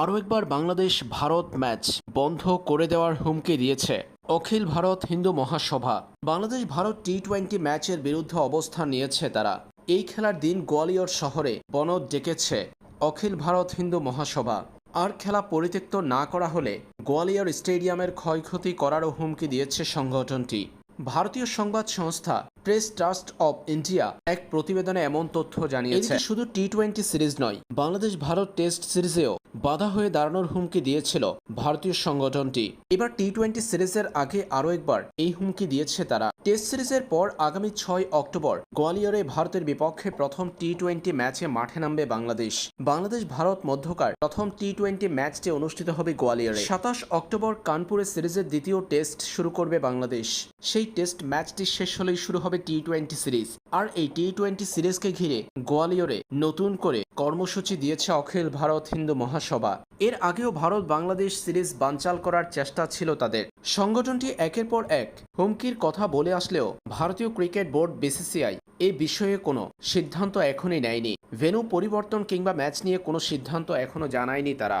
আরও একবার বাংলাদেশ ভারত ম্যাচ বন্ধ করে দেওয়ার হুমকি দিয়েছে। অখিল ভারত হিন্দু মহাসভা। বাংলাদেশ ভারত টি টোয়েন্টি ম্যাচের বিরুদ্ধে অবস্থান নিয়েছে তারা। এই খেলার দিন গোয়ালিয়র শহরে বনদ ডেকেছে অখিল ভারত হিন্দু মহাসভা। আর খেলা পরিত্যক্ত না করা হলে গোয়ালিয়র স্টেডিয়ামের ক্ষয়ক্ষতি করারও হুমকি দিয়েছে সংগঠনটি। ভারতীয় সংবাদ সংস্থা প্রেস ট্রাস্ট অব ইন্ডিয়া এক প্রতিবেদনে এমন তথ্য জানিয়েছে। শুধু টি টোয়েন্টি সিরিজ নয় বাংলাদেশ ভারত টেস্ট সিরিজেও বাধা হয়ে দাঁড়ানোর হুমকি দিয়েছিল ভারতীয় সংগঠনটি। এবার টি টোয়েন্টি সিরিজের আগে আরও একবার এই হুমকি দিয়েছে তারা। টেস্ট সিরিজের পর আগামী ছয় অক্টোবর গোয়ালিয়রে ভারতের বিপক্ষে প্রথম টি টোয়েন্টি ম্যাচে মাঠে নামবে বাংলাদেশ। বাংলাদেশ ভারত মধ্যকার প্রথম টি টোয়েন্টি ম্যাচটি অনুষ্ঠিত হবে গোয়ালিয়রে। সাতাশ অক্টোবর কানপুরে সিরিজের দ্বিতীয় টেস্ট শুরু করবে বাংলাদেশ। সেই টেস্ট ম্যাচটি শেষ হলেই শুরু হবে টি টোয়েন্টি সিরিজ আর এই টি টোয়েন্টি সিরিজকে ঘিরে গোয়ালিয়রে নতুন করে কর্মসূচি দিয়েছে অখিল ভারত হিন্দু মহাসভা। এর আগেও ভারত বাংলাদেশ সিরিজ বানচাল করার চেষ্টা ছিল তাদের। সংগঠনটি একের পর এক হুমকির কথা বলে আসলেও ভারতীয় ক্রিকেট বোর্ড বিসিসিআই এই বিষয়ে কোনো সিদ্ধান্ত এখনই নেয়নি। ভেনু পরিবর্তন কিংবা ম্যাচ নিয়ে কোনো সিদ্ধান্ত এখনও জানায়নি তারা।